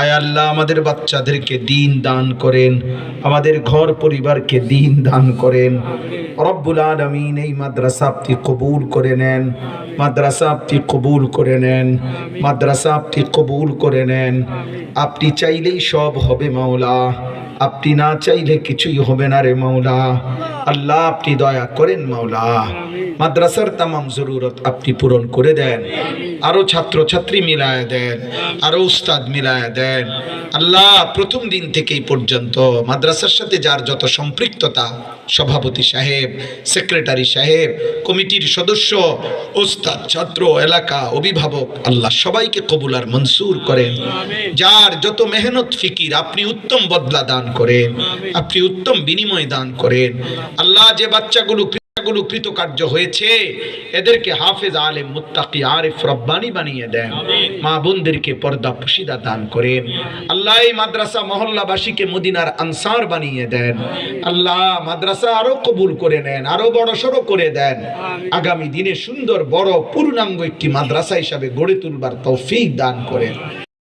আয় আল্লাহ, আমাদের বাচ্চাদেরকে দিন দান করেন, আমাদের ঘর পরিবারকে দিন দান করেন। রব্বুল আলমিন এই মাদ্রাসা আপনি কবুল করে নেন, মাদ্রাসা আপনি কবুল করে নেন, মাদ্রাসা আপনি কবুল করে নেন। আপনি চাইলেই সব হবে মাওলা, আপনি না চাইলে কিছুই হবে না রে মাওলা। আল্লাহ আপনি দয়া করেন মাওলা। মাদ্রাসার তামাম জরুরত আপনি পূরণ করে দেন। আরও ছাত্র ছাত্রী মিলায় দেন আরও উস্তাদ মিলায় দেন। আল্লাহ প্রথম দিন থেকেই পর্যন্ত মাদ্রাসার সাথে যার যত সম্পৃক্ততা সভাপতি সাহেব সেক্রেটারি সাহেব কমিটির সদস্য ওস্তাদ ছাত্র এলাকা অভিভাবক আল্লাহ সবাইকে কবুল আর মনসুর করেন। যার যত মেহনত ফিকির আপনি উত্তম বদলা দান করেন। আপনি উত্তম বিনিময় দান করেন। আল্লাহ যে বাচ্চাগুলো গুলো কৃতকার্য হয়েছে এদেরকে হাফেজ আলেম মুত্তাকি আরিফ রব্বানি বানিয়ে দেন। মা বোনদেরকে পর্দা পুশিদা দান করেন। আল্লাহ এই মাদ্রাসা মহল্লাবাসীকে মদিনার আনসার বানিয়ে দেন। আল্লাহ মাদ্রাসা আরও কবুল করে নেন আরও বড় সড়ো করে দেন। আগামী দিনে সুন্দর বড় পূর্ণাঙ্গ একটি মাদ্রাসা হিসাবে গড়ে তুলবার তৌফিক দান করেন।